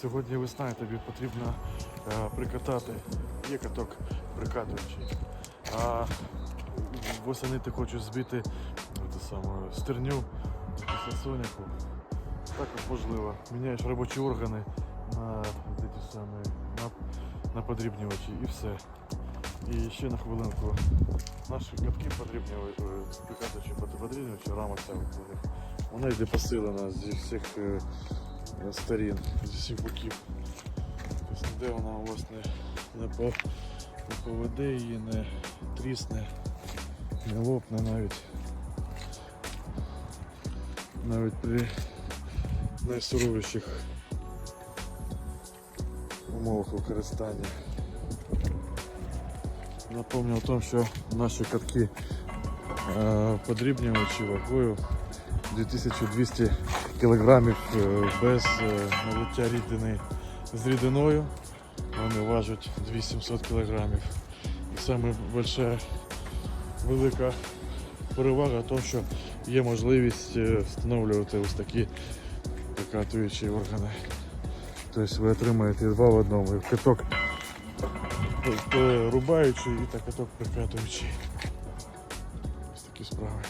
Сьогодні весна і тобі потрібно е, прикатати. Є каток прикатуючий. А восени ти хочеш збити те саме, стерню сосоняку. Також можливо. Міняєш робочі органи на, ті самі, на, на подрібнювачі і все. І ще на хвилинку. Наші катки подрібнювачі, прикатуючі подрібнювачі, рама ця. Вона йде посилена зі всіх е, е, сторін, зі всіх боків. Ніде вона у вас не, не поведе її, не трісне, не лопне навіть. Навіть при найсуровіших умовах використання. Напомню о том, що наші катки е, подрібнювачі вагою 2200 кг без е, налиття рідини з рідиною. Вони важать 2700 кг. І саме більша велика перевага в тому, що є можливість е, встановлювати ось такі прикатуючі органи. Тобто ви отримаєте два в одному. І каток рубаючий і та каток прикатуючий. Ось такі справи.